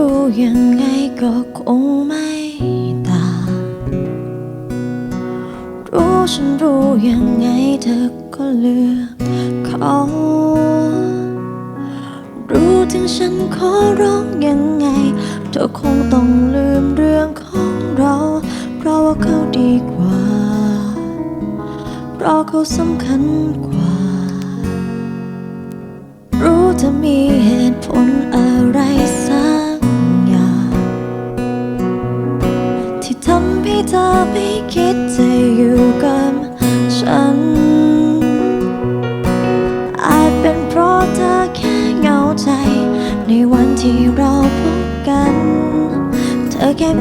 รู้ยังไงก็คงไม่ต่างรู้ฉันรู้ยังไงเธอก็เลือกเขารู้ถึงฉันขอร้องยังไง เธอคงต้องลืมเรื่องของเรา เพราะว่าเขาดีกว่า เพราะเขาสำคัญกว่า รู้จะมีเหตุผล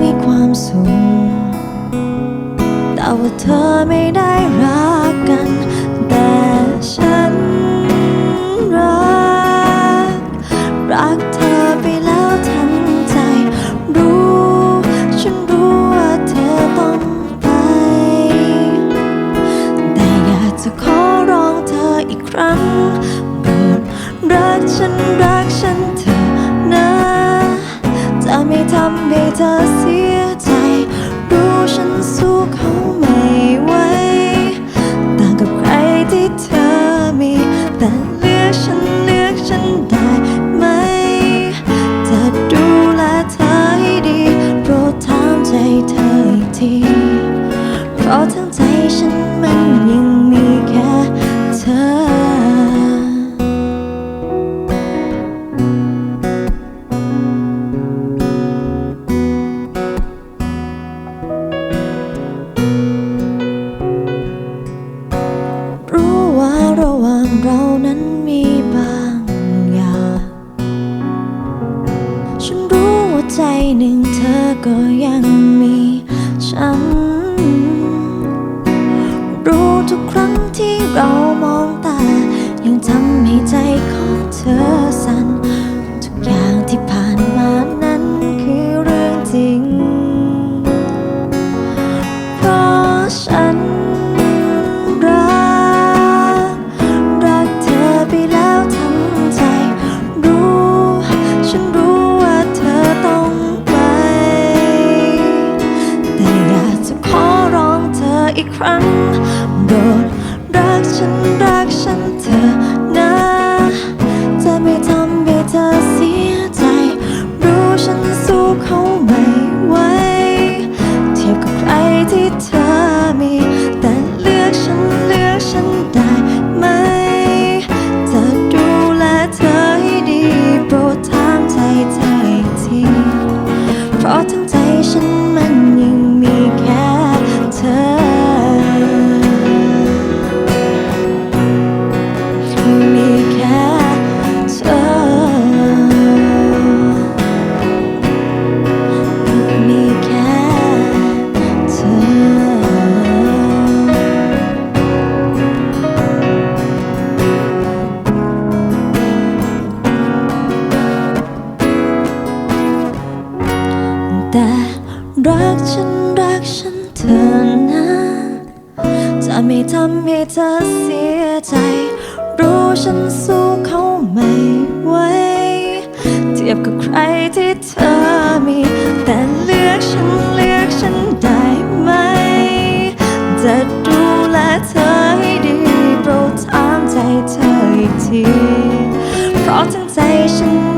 มีความสุข แต่ว่าเธอไม่ได้รักกัน แต่ฉันรัก รักเธอ ทำให้เธอเสียใจ รู้ฉันสู้เขาไม่ไหวต่างกับใครที่เธอมี แต่เลือกฉันเลือกฉันได้ไหม จะดูแลเธอให้ดีโปรดถามใจเธออีกที เพราะทั้งใจฉันมันยังมี เรานั้นมีบางอย่าง ฉันรู้ว่าใจหนึ่งเธอก็ยังมีฉัน รั้งโปรดรักฉันรักฉันเธอนะจะไม่ทำให้เธอเสียใจ รู้ฉันสู้เขาไม่ไหวเทียบกับใครที่เธอมี แต่รักฉันรักฉันเธอนะจะไม่ทำให้เธอเสียใจ รู้ฉันสู้เขาไม่ไหวเทียบกับใครที่เธอมี แต่เลือกฉันเลือกฉันได้ไหม จะดูแลเธอให้ดีโปรดถามใจเธออีกที เพราะทั้งใจฉัน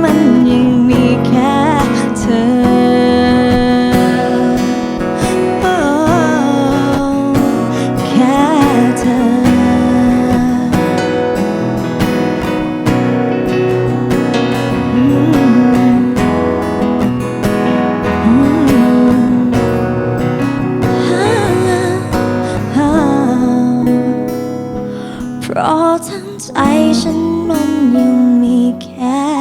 เพราะทั้งใจฉันมันยังมีแค่